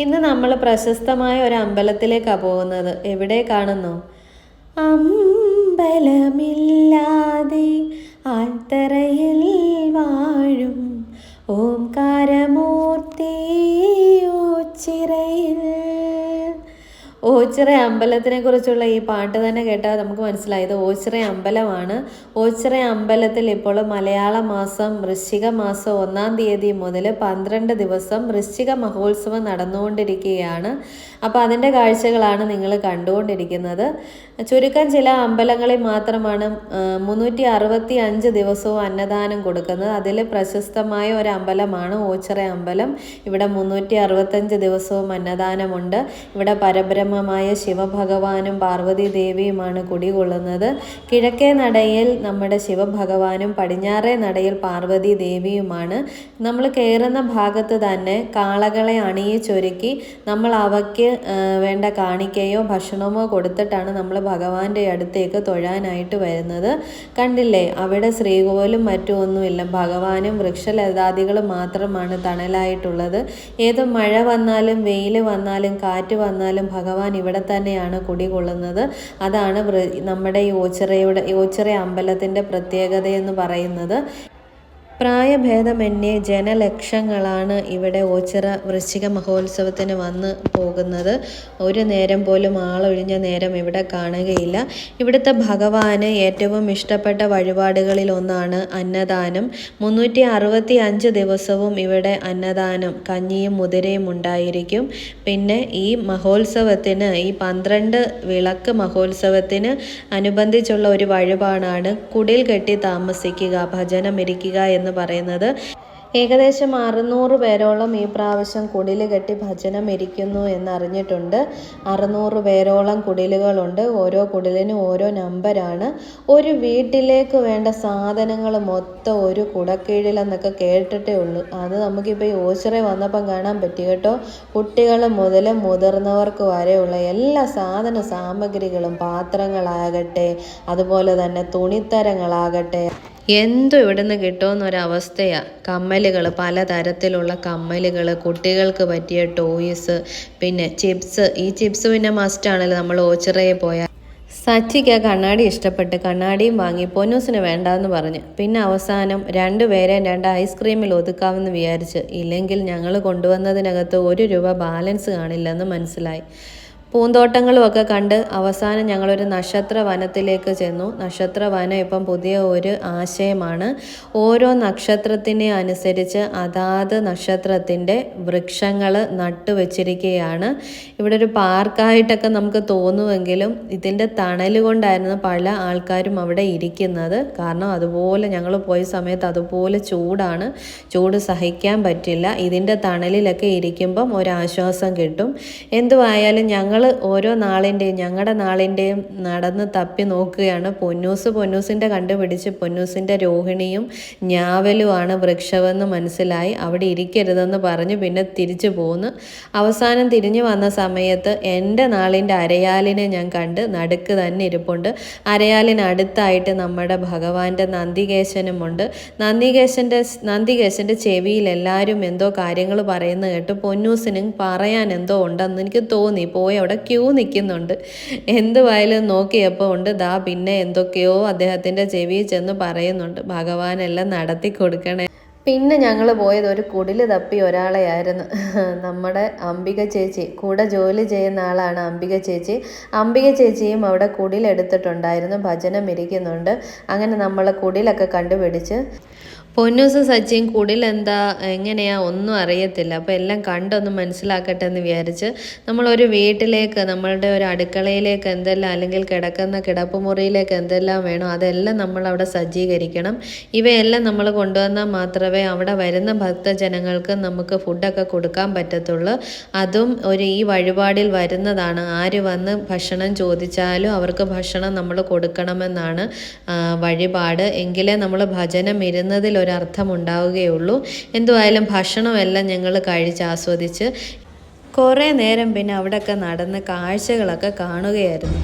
ഇന്ന് നമ്മൾ പ്രശസ്തമായ ഒരു അമ്പലത്തിലേക്കാണ് പോകുന്നത്. എവിടെ കാണുന്നു? അമ്പലമില്ലാതെ ആൽത്തറയിൽ വാഴും ഓംകാരമൂർത്തി ഓച്ചിറയിൽ ഓച്ചിറ അമ്പലത്തിനെ കുറിച്ചുള്ള ഈ പാട്ട് തന്നെ കേട്ടാൽ നമുക്ക് മനസ്സിലായത് ഓച്ചിറ അമ്പലമാണ്. ഓച്ചിറ അമ്പലത്തിൽ ഇപ്പോൾ മലയാള മാസം വൃശ്ചിക മാസം ഒന്നാം തീയതി മുതൽ പന്ത്രണ്ട് ദിവസം വൃശ്ചിക മഹോത്സവം നടന്നുകൊണ്ടിരിക്കുകയാണ്. അപ്പോൾ അതിന്റെ കാഴ്ചകളാണ് നിങ്ങൾ കണ്ടുകൊണ്ടിരിക്കുന്നത്. ചുരുക്കം ചില അമ്പലങ്ങളിൽ മാത്രമാണ് മുന്നൂറ്റി അറുപത്തി അഞ്ച് ദിവസവും അന്നദാനം കൊടുക്കുന്നത്. അതിൽ പ്രശസ്തമായ ഒരു അമ്പലമാണ് ഓച്ചിറ അമ്പലം. ഇവിടെ മുന്നൂറ്റി അറുപത്തഞ്ച് ദിവസവും അന്നദാനമുണ്ട്. ഇവിടെ പരബ്രഹ്മമായ ശിവഭഗവാനും പാർവതി ദേവിയുമാണ് കുടികൊള്ളുന്നത്. കിഴക്കേ നടയിൽ നമ്മുടെ ശിവഭഗവാനും പടിഞ്ഞാറേ നടയിൽ പാർവതി ദേവിയുമാണ് നമ്മൾ കയറുന്ന ഭാഗത്ത് തന്നെ കാളകളെ അണിയിച്ചൊരുക്കി നമ്മൾ അവയ്ക്ക് വേണ്ട കാണിക്കയോ ഭക്ഷണമോ കൊടുത്തിട്ടാണ് നമ്മൾ ഭഗവാന്റെ അടുത്തേക്ക് തൊഴാനായിട്ട് വരുന്നത്. കണ്ടില്ലേ അവിടെ ശ്രീകോലും മറ്റും ഒന്നുമില്ല. ഭഗവാനും വൃക്ഷലതാദികളും മാത്രമാണ് തണലായിട്ടുള്ളത്. ഏത് മഴ വന്നാലും വെയിൽ വന്നാലും കാറ്റ് വന്നാലും ഭഗവാൻ ഇവിടെ തന്നെയാണ് കുടികൊള്ളുന്നത് അതാണ് നമ്മുടെ ഈ ഓച്ചിറയുടെ ഓച്ചിറ അമ്പലത്തിന്റെ പ്രത്യേകതയെന്ന് പറയുന്നത്. പ്രായഭേദമന്യേ ജനലക്ഷങ്ങളാണ് ഇവിടെ ഓച്ചിറ വൃശ്ചിക മഹോത്സവത്തിന് വന്ന് പോകുന്നത്. ഒരു നേരം പോലും ആളൊഴിഞ്ഞ നേരം ഇവിടെ കാണുകയില്ല. ഇവിടുത്തെ ഭഗവാന് ഏറ്റവും ഇഷ്ടപ്പെട്ട വഴിപാടുകളിൽ ഒന്നാണ് അന്നദാനം. മുന്നൂറ്റി അറുപത്തി അഞ്ച് ദിവസവും ഇവിടെ അന്നദാനം. കഞ്ഞിയും മുതിരയും ഉണ്ടായിരിക്കും. പിന്നെ ഈ മഹോത്സവത്തിന് ഈ പന്ത്രണ്ട് വിളക്ക് മഹോത്സവത്തിന് അനുബന്ധിച്ചുള്ള ഒരു വഴിപാടാണ്. കുടിൽ കെട്ടി താമസിക്കുക ഭജനം ഇരിക്കുക എന്ന് പറയുന്നത്. ഏകദേശം അറുന്നൂറ് പേരോളം ഈ പ്രാവശ്യം കുടിൽ കെട്ടി ഭജനം ഇരിക്കുന്നു എന്നറിഞ്ഞിട്ടുണ്ട്. അറുന്നൂറ് പേരോളം കുടിലുകളുണ്ട്. ഓരോ കുടിലിനും ഓരോ നമ്പരാണ്. ഒരു വീട്ടിലേക്ക് വേണ്ട സാധനങ്ങൾ മൊത്തം ഒരു കുടക്കീഴിലെന്നൊക്കെ കേട്ടിട്ടേ ഉള്ളൂ. അത് നമുക്കിപ്പോൾ ഈ ഓച്ചിറ വന്നപ്പം കാണാൻ പറ്റി കേട്ടോ. കുട്ടികൾ മുതൽ മുതിർന്നവർക്ക് വരെയുള്ള എല്ലാ സാധന സാമഗ്രികളും പാത്രങ്ങളാകട്ടെ അതുപോലെ തന്നെ തുണിത്തരങ്ങളാകട്ടെ എന്തും നിന്ന് കിട്ടുമെന്നൊരവസ്ഥയാണ് കമ്മലുകൾ പലതരത്തിലുള്ള കമ്മലുകൾ കുട്ടികൾക്ക് പറ്റിയ ടോയ്സ് പിന്നെ ചിപ്സ് ഈ ചിപ്സ് പിന്നെ മസ്റ്റാണല്ലോ നമ്മൾ ഓച്ചിറയിൽ പോയാൽ സച്ചിക്ക് ആ കണ്ണാടി ഇഷ്ടപ്പെട്ട് കണ്ണാടിയും വാങ്ങി പൊന്നൂസിന് വേണ്ടാന്ന് പറഞ്ഞ്. പിന്നെ അവസാനം രണ്ടുപേരെയും രണ്ട് ഐസ്ക്രീമിൽ ഒതുക്കാമെന്ന് വിചാരിച്ച്. ഇല്ലെങ്കിൽ ഞങ്ങൾ കൊണ്ടുവന്നതിനകത്ത് ഒരു രൂപ ബാലൻസ് കാണില്ലെന്ന് മനസ്സിലായി. പൂന്തോട്ടങ്ങളും ഒക്കെ കണ്ട് അവസാനം ഞങ്ങളൊരു നക്ഷത്ര വനത്തിലേക്ക് ചെന്നു. നക്ഷത്ര വനം ഇപ്പം പുതിയ ഒരു ആശയമാണ്. ഓരോ നക്ഷത്രത്തിനെ അനുസരിച്ച് അതാത് നക്ഷത്രത്തിന്റെ വൃക്ഷങ്ങൾ നട്ടുവെച്ചിരിക്കുകയാണ് ഇവിടെ ഒരു പാർക്കായിട്ടൊക്കെ നമുക്ക് തോന്നുമെങ്കിലും ഇതിന്റെ തണൽ കൊണ്ടായിരുന്നു പല ആൾക്കാരും അവിടെ ഇരിക്കുന്നത്. കാരണം അതുപോലെ ഞങ്ങൾ പോയ സമയത്ത് അതുപോലെ ചൂടാണ്. ചൂട് സഹിക്കാൻ പറ്റില്ല. ഇതിന്റെ തണലിലൊക്കെ ഇരിക്കുമ്പം ഒരാശ്വാസം കിട്ടും. എന്തുവായാലും ഞങ്ങൾ ഓരോ നാളിന്റെയും ഞങ്ങളുടെ നാളിന്റെയും നടന്ന് തപ്പി നോക്കുകയാണ്. പൊന്നൂസ് പൊന്നൂസിന്റെ കണ്ടുപിടിച്ച് പൊന്നൂസിന്റെ രോഹിണിയും ഞാവലുമാണ് വൃക്ഷമെന്ന് മനസ്സിലായി. അവിടെ ഇരിക്കരുതെന്ന് പറഞ്ഞ് പിന്നെ തിരിച്ചു പോന്നു. അവസാനം തിരിഞ്ഞു വന്ന സമയത്ത് എന്റെ നാളിന്റെ അരയാലിനെ ഞാൻ കണ്ട് നടുക്ക് തന്നെ ഇരിപ്പുണ്ട്. അരയാലിനടുത്തായിട്ട് നമ്മുടെ ഭഗവാന്റെ നന്ദികേശനുമുണ്ട്. നന്ദികേശന്റെ നന്ദികേശന്റെ ചെവിയിൽ എല്ലാവരും എന്തോ കാര്യങ്ങൾ പറയുന്നത് കേട്ട് പൊന്നൂസിനും പറയാൻ എന്തോ ഉണ്ടെന്ന് എനിക്ക് തോന്നി. പോയി ക്യൂ നിൽക്കുന്നുണ്ട് എന്തുവായാലും നോക്കിയപ്പോൾ ഉണ്ട്. ദാ പിന്നെ എന്തൊക്കെയോ അദ്ദേഹത്തിന്റെ ചെവിയിൽ ചെന്ന് പറയുന്നുണ്ട്. ഭഗവാനെല്ലാം നടത്തി കൊടുക്കണേ. പിന്നെ ഞങ്ങൾ പോയത് ഒരു കുടിൽ തപ്പി ഒരാളെയായിരുന്നു. നമ്മുടെ അംബിക ചേച്ചി. കൂടെ ജോലി ചെയ്യുന്ന ആളാണ് അംബിക ചേച്ചി. അംബിക ചേച്ചിയും അവിടെ കുടിലെടുത്തിട്ടുണ്ടായിരുന്നു ഭജനം ഇരിക്കുന്നുണ്ട്. അങ്ങനെ നമ്മൾ കുടിലൊക്കെ കണ്ടുപിടിച്ച് പൊന്നൂസ് സച്ചിൻ കുടിൽ എന്താ എങ്ങനെയാ ഒന്നും അറിയത്തില്ല. അപ്പോൾ എല്ലാം കണ്ടൊന്ന് മനസ്സിലാക്കട്ടെ എന്ന് വിചാരിച്ച് നമ്മളൊരു വീട്ടിലേക്ക് നമ്മളുടെ ഒരു അടുക്കളയിലേക്ക് എന്തെല്ലാം അല്ലെങ്കിൽ കിടക്കുന്ന കിടപ്പുമുറിയിലേക്ക് എന്തെല്ലാം വേണോ അതെല്ലാം നമ്മൾ അവിടെ സജ്ജീകരിക്കണം. ഇവയെല്ലാം നമ്മൾ കൊണ്ടുവന്നാൽ മാത്രമേ അവിടെ വരുന്ന ഭക്തജനങ്ങൾക്ക് നമുക്ക് ഫുഡൊക്കെ കൊടുക്കാൻ പറ്റത്തുള്ളൂ. അതും ഒരു ഈ വഴിപാടിൽ വരുന്നതാണ്. ആര് വന്ന് ഭക്ഷണം ചോദിച്ചാലും അവർക്ക് ഭക്ഷണം നമ്മൾ കൊടുക്കണമെന്നാണ് വഴിപാട്. എങ്കിലേ നമ്മൾ ഭജനം ഇരുന്നതിൽ ഒരർത്ഥം ഉണ്ടാവുകയുള്ളൂ എന്തുവായാലും ഭക്ഷണമെല്ലാം ഞങ്ങൾ കഴിച്ച് ആസ്വദിച്ച് കുറേ നേരം പിന്നെ അവിടെയൊക്കെ നടന്ന് കാഴ്ചകളൊക്കെ കാണുകയായിരുന്നു.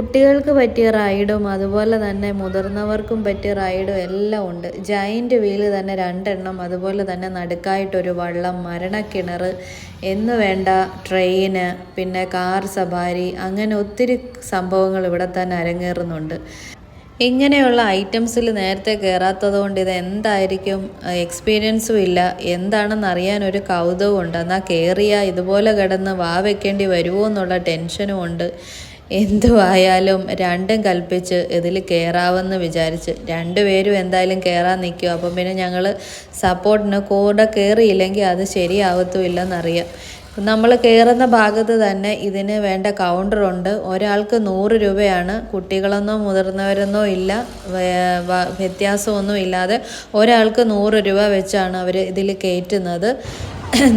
കുട്ടികൾക്ക് പറ്റിയ റൈഡും അതുപോലെ തന്നെ മുതിർന്നവർക്കും പറ്റിയ റൈഡും എല്ലാം ഉണ്ട്. ജയിന്റ് വീൽ തന്നെ രണ്ടെണ്ണം അതുപോലെ തന്നെ നടുക്കായിട്ടൊരു വള്ളം മരണക്കിണർ എന്ന് വേണ്ട ട്രെയിന് പിന്നെ കാർ സവാരി അങ്ങനെ ഒത്തിരി സംഭവങ്ങൾ ഇവിടെ തന്നെ അരങ്ങേറുന്നുണ്ട്. ഇങ്ങനെയുള്ള ഐറ്റംസിൽ നേരത്തെ കയറാത്തത് കൊണ്ട് ഇത് എന്തായിരിക്കും? എക്സ്പീരിയൻസും ഇല്ല. എന്താണെന്ന് അറിയാൻ ഒരു കൗതുകമുണ്ട്. എന്നാൽ കയറിയാൽ ഇതുപോലെ കിടന്ന് വാ വെക്കേണ്ടി വരുമോ എന്നുള്ള ടെൻഷനും ഉണ്ട്. എന്തുവായാലും രണ്ടും കൽപ്പിച്ച് ഇതിൽ കയറാമെന്ന് വിചാരിച്ച് രണ്ടുപേരും എന്തായാലും കയറാൻ നിൽക്കും. അപ്പം പിന്നെ ഞങ്ങൾ സപ്പോർട്ടിന് കൂടെ കയറിയില്ലെങ്കിൽ അത് ശരിയാവത്തുമില്ലെന്നറിയാം. നമ്മൾ കയറുന്ന ഭാഗത്ത് തന്നെ ഇതിന് വേണ്ട കൗണ്ടറുണ്ട് ഒരാൾക്ക് നൂറ് രൂപയാണ്. കുട്ടികളെന്നോ മുതിർന്നവരെന്നോ ഇല്ല. വ്യത്യാസമൊന്നും ഇല്ലാതെ ഒരാൾക്ക് നൂറ് രൂപ വെച്ചാണ് അവർ ഇതിൽ കയറ്റുന്നത്.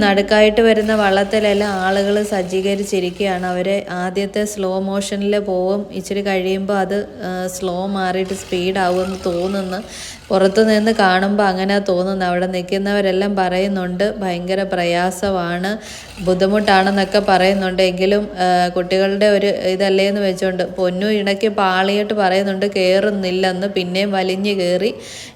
നടുക്കായിട്ട് വരുന്ന വള്ളത്തിലെല്ലാം ആളുകൾ സജ്ജീകരിച്ചിരിക്കുകയാണ്. അവരെ ആദ്യത്തെ സ്ലോ മോഷനിൽ പോവും. ഇച്ചിരി കഴിയുമ്പോൾ അത് സ്ലോ മാറിയിട്ട് സ്പീഡാവുമെന്ന് തോന്നുന്നു. പുറത്തു നിന്ന് കാണുമ്പോൾ അങ്ങനെ തോന്നുന്നു. അവിടെ നിൽക്കുന്നവരെല്ലാം പറയുന്നുണ്ട് ഭയങ്കര പ്രയാസമാണ് ബുദ്ധിമുട്ടാണെന്നൊക്കെ പറയുന്നുണ്ട്. എങ്കിലും കുട്ടികളുടെ ഒരു ഇതല്ലേ എന്ന് വെച്ചുകൊണ്ട് പൊന്നു ഇടയ്ക്ക് പാളിയിട്ട് പറയുന്നുണ്ട് കയറുന്നില്ലെന്ന് പിന്നെയും വലിഞ്ഞ് കയറി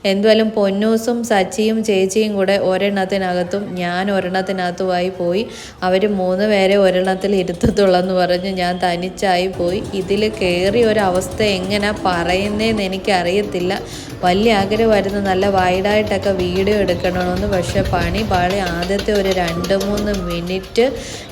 എന്തുവായാലും പൊന്നൂസും സച്ചിയും ചേച്ചിയും കൂടെ ഒരെണ്ണത്തിനകത്തും ഞാൻ ഒരെണ്ണത്തിനകത്തുമായി പോയി. അവർ മൂന്ന് പേരെ ഒരെണ്ണത്തിൽ ഇരുത്തത്തുള്ളെന്ന് പറഞ്ഞ് ഞാൻ തനിച്ചായി പോയി. ഇതിൽ കയറി ഒരവസ്ഥ എങ്ങനെ പറയുന്നതെന്ന് എനിക്കറിയത്തില്ല. വലിയ ആഗ്രഹമായിരുന്നു നല്ല വൈഡായിട്ടൊക്കെ വീഡിയോ എടുക്കണമെന്ന്. പക്ഷേ പണി പാളി ആദ്യത്തെ ഒരു രണ്ട് മൂന്ന് മിനിറ്റ്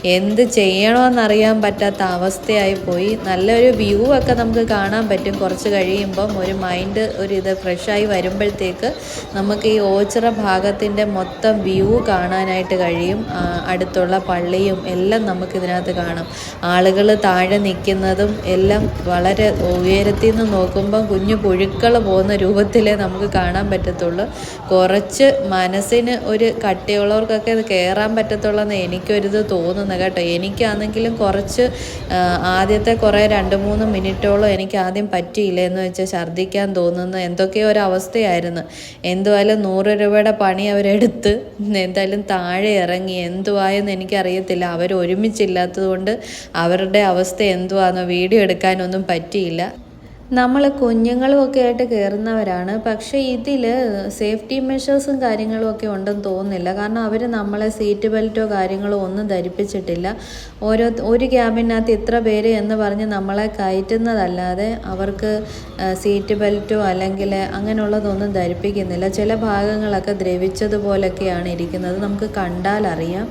എന്ത് ചെയ്യണമെന്നറിയാൻ പറ്റാത്ത അവസ്ഥയായി പോയി. നല്ലൊരു വ്യൂ ഒക്കെ നമുക്ക് കാണാൻ പറ്റും. കുറച്ച് കഴിയുമ്പം ഒരു മൈൻഡ് ഒരു ഇത് ഫ്രഷായി വരുമ്പോഴത്തേക്ക് നമുക്ക് ഈ ഓച്ചിറ ഭാഗത്തിന്റെ മൊത്തം വ്യൂ കാണാനായിട്ട് കഴിയും. അടുത്തുള്ള പള്ളിയും എല്ലാം നമുക്ക് ഇതിനകത്ത് കാണാം. ആളുകൾ താഴെ നിൽക്കുന്നതും എല്ലാം വളരെ ഉയരത്തിൽ നിന്ന് നോക്കുമ്പം കുഞ്ഞു പുഴുക്കൾ പോകുന്ന രൂപത്തിലേ നമുക്ക് കാണാൻ പറ്റത്തുള്ളൂ. കുറച്ച് മനസ്സിന് ഒരു കട്ടിയുള്ളവർക്കൊക്കെ ഇത് കയറാൻ പറ്റത്തുള്ളൂ എന്ന് എനിക്കൊരിത് തോന്നുന്നു കേട്ടോ. എനിക്കാണെങ്കിലും കുറച്ച് ആദ്യത്തെ കുറേ രണ്ട് മൂന്ന് മിനിറ്റോളം എനിക്ക് ആദ്യം പറ്റിയില്ല എന്ന് വെച്ചാൽ ഛർദ്ദിക്കാൻ തോന്നുന്നു. എന്തൊക്കെയോ ഒരു അവസ്ഥയായിരുന്നു. എന്തുവായാലും നൂറ് രൂപയുടെ പണി അവരെടുത്ത്. എന്തായാലും താഴെ ഇറങ്ങി എന്തുവായെന്ന് എനിക്കറിയത്തില്ല. അവർ ഒരുമിച്ചില്ലാത്തത് കൊണ്ട് അവരുടെ അവസ്ഥ എന്തുവാണെന്നോ വീഡിയോ എടുക്കാനൊന്നും പറ്റിയില്ല. നമ്മൾ കുഞ്ഞുങ്ങളും ഒക്കെ ആയിട്ട് കയറുന്നവരാണ് പക്ഷേ ഇതിൽ സേഫ്റ്റി മെഷേഴ്സും കാര്യങ്ങളും ഒക്കെ ഉണ്ടെന്ന് തോന്നുന്നില്ല. കാരണം അവർ നമ്മളെ സീറ്റ് ബെൽറ്റോ കാര്യങ്ങളോ ഒന്നും ധരിപ്പിച്ചിട്ടില്ല. ഓരോ ഒരു ക്യാബിനകത്ത് ഇത്ര പേര് എന്ന് പറഞ്ഞ് നമ്മളെ കയറ്റുന്നതല്ലാതെ അവർക്ക് സീറ്റ് ബെൽറ്റോ അല്ലെങ്കിൽ അങ്ങനെയുള്ളതൊന്നും ധരിപ്പിക്കുന്നില്ല. ചില ഭാഗങ്ങളൊക്കെ ദ്രവിച്ചതുപോലൊക്കെയാണ് ഇരിക്കുന്നത്. നമുക്ക് കണ്ടാൽ അറിയാം.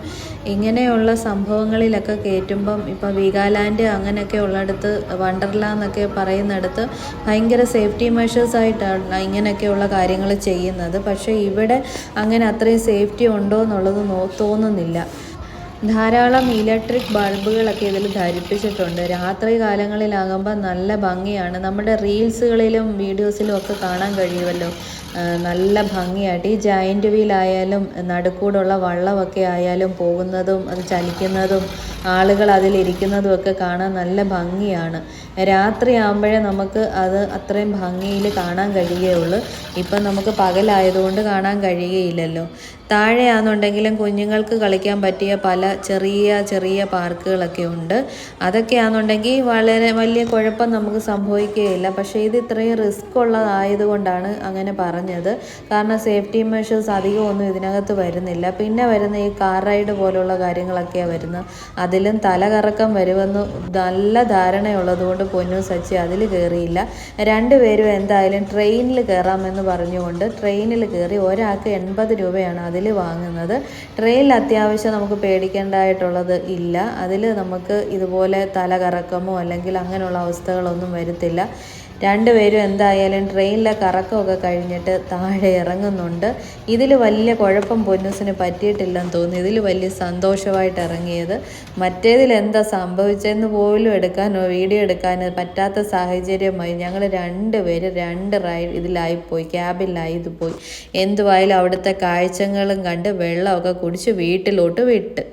ഇങ്ങനെയുള്ള സംഭവങ്ങളിലൊക്കെ കയറ്റുമ്പം ഇപ്പോൾ വീഗാലാൻഡ് അങ്ങനെയൊക്കെ ഉള്ളിടത്ത് വണ്ടർല എന്നൊക്കെ ഭയങ്കര സേഫ്റ്റി മെഷേഴ്സായിട്ടാണ് ഇങ്ങനെയൊക്കെയുള്ള കാര്യങ്ങൾ ചെയ്യുന്നത്. പക്ഷേ ഇവിടെ അങ്ങനെ അത്രയും സേഫ്റ്റി ഉണ്ടോ എന്നുള്ളത് തോന്നുന്നില്ല. ധാരാളം ഇലക്ട്രിക് ബൾബുകളൊക്കെ ഇതിൽ ധരിപ്പിച്ചിട്ടുണ്ട്. രാത്രി കാലങ്ങളിലാകുമ്പോൾ നല്ല ഭംഗിയാണ്. നമ്മുടെ റീൽസുകളിലും വീഡിയോസിലും ഒക്കെ കാണാൻ കഴിയുമല്ലോ. നല്ല ഭംഗിയായിട്ട് ഈ ജയന്റ് വീലായാലും നടുക്കൂടുള്ള വള്ളമൊക്കെ ആയാലും പോകുന്നതും അത് ചലിക്കുന്നതും ആളുകൾ അതിലിരിക്കുന്നതും ഒക്കെ കാണാൻ നല്ല ഭംഗിയാണ്. രാത്രിയാകുമ്പോഴേ നമുക്ക് അത് അത്രയും ഭംഗിയിൽ കാണാൻ കഴിയുകയുള്ളൂ. ഇപ്പം നമുക്ക് പകലായതുകൊണ്ട് കാണാൻ കഴിയുകയില്ലല്ലോ. താഴെയാണെന്നുണ്ടെങ്കിലും കുഞ്ഞുങ്ങൾക്ക് കളിക്കാൻ പറ്റിയ പല ചെറിയ ചെറിയ പാർക്കുകളൊക്കെ ഉണ്ട്. അതൊക്കെയാണെന്നുണ്ടെങ്കിൽ വളരെ വലിയ കുഴപ്പം നമുക്ക് സംഭവിക്കുകയില്ല. പക്ഷേ ഇത് ഇത്രയും റിസ്ക് ഉള്ളതായതുകൊണ്ടാണ് അങ്ങനെ പറഞ്ഞത്. കാരണം സേഫ്റ്റി മെഷേഴ്സ് അധികമൊന്നും ഇതിനകത്ത് വരുന്നില്ല. പിന്നെ വരുന്ന ഈ കാർ റൈഡ് പോലുള്ള കാര്യങ്ങളൊക്കെയാണ് വരുന്നത്. അതിലും തലകറക്കം വരുമെന്ന് നല്ല ധാരണയുള്ളതുകൊണ്ട് പൊന്നു സച്ചി അതിൽ കയറിയില്ല. രണ്ടുപേരും എന്തായാലും ട്രെയിനിൽ കയറാമെന്ന് പറഞ്ഞുകൊണ്ട് ട്രെയിനിൽ കയറി ഒരാൾക്ക് എൺപത് രൂപയാണ് അതിൽ വാങ്ങുന്നത്. ട്രെയിനിൽ അത്യാവശ്യം നമുക്ക് പേടിക്കേണ്ടതായിട്ടുള്ളത് ഇല്ല. അതിൽ നമുക്ക് ഇതുപോലെ തല കറക്കമോ അല്ലെങ്കിൽ അങ്ങനെയുള്ള അവസ്ഥകളൊന്നും വരുത്തില്ല. രണ്ടുപേരും എന്തായാലും ട്രെയിനിലെ കറക്കമൊക്കെ കഴിഞ്ഞിട്ട് താഴെ ഇറങ്ങുന്നുണ്ട്. ഇതിൽ വലിയ കുഴപ്പം പൊന്നൂസിന് പറ്റിയിട്ടില്ലെന്ന് തോന്നി ഇതിൽ വലിയ സന്തോഷമായിട്ട് ഇറങ്ങിയത്. മറ്റേതിൽ എന്താ സംഭവിച്ചതെന്ന് പോലും എടുക്കാനോ വീഡിയോ എടുക്കാനോ പറ്റാത്ത സാഹചര്യമായി. ഞങ്ങൾ രണ്ടുപേരും രണ്ട് റൈഡ് ഇതിലായിപ്പോയി ക്യാബിലായി ഇത് പോയി. എന്തുവായാലും അവിടുത്തെ കാഴ്ചകളും കണ്ട് വെള്ളമൊക്കെ കുടിച്ച് വീട്ടിലോട്ട് വിട്ട്.